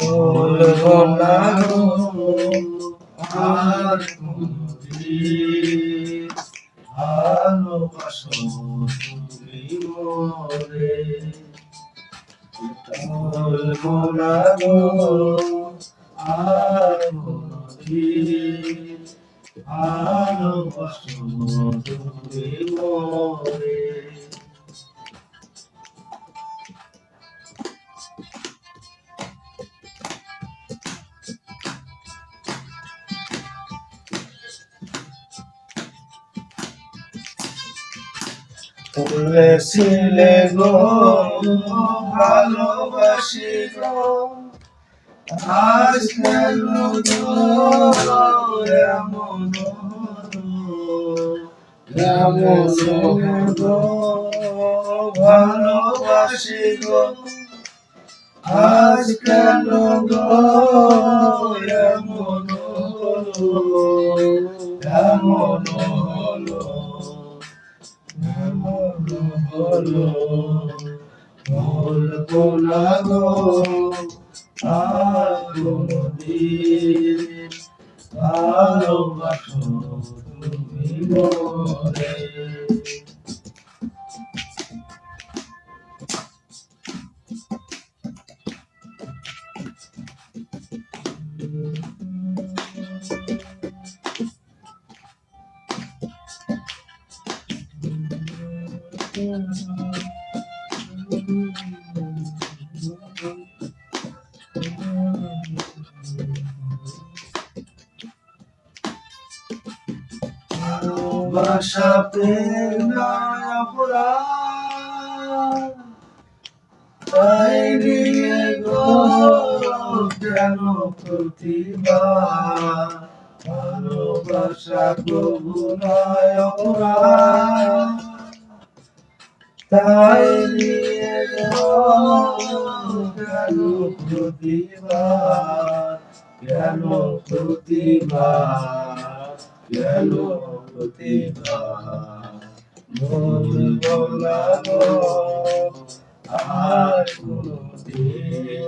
বলব না গো আর কোনদিন ভালোবাসো তুমি মোরে বলব না গো আর তুমি বলেছিলে গো ভালোবাসি গো আজ কেন এমন ভালোবাসি গো আজ কেন এমন এমন হলো। হলো বলব না গো আর কোনদিন ভালোবাসো তুমি মোরে ভাষা প্রেরণায় গো কেন প্রতিবার ভালোবাসা প্রভু নয় অপরাধ। তাই নিয়ে কেন প্রতিবার কেন প্রতিবার কেন প্রতিবার বলব আর কোনদিন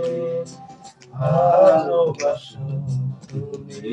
ভালোবাসো তুমি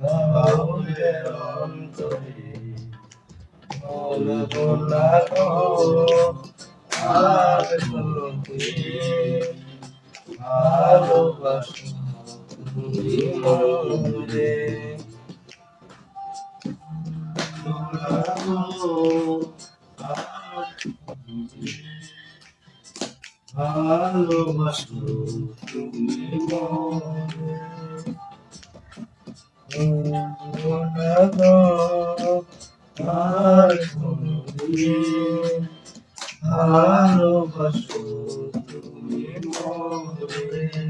বাউলের অন্তরে বলব না গো আর কোনদিন ভালোবাসো তুমি মোরে ভালোবাসো তুমি মোরে ভালোবাসো তুমি মরে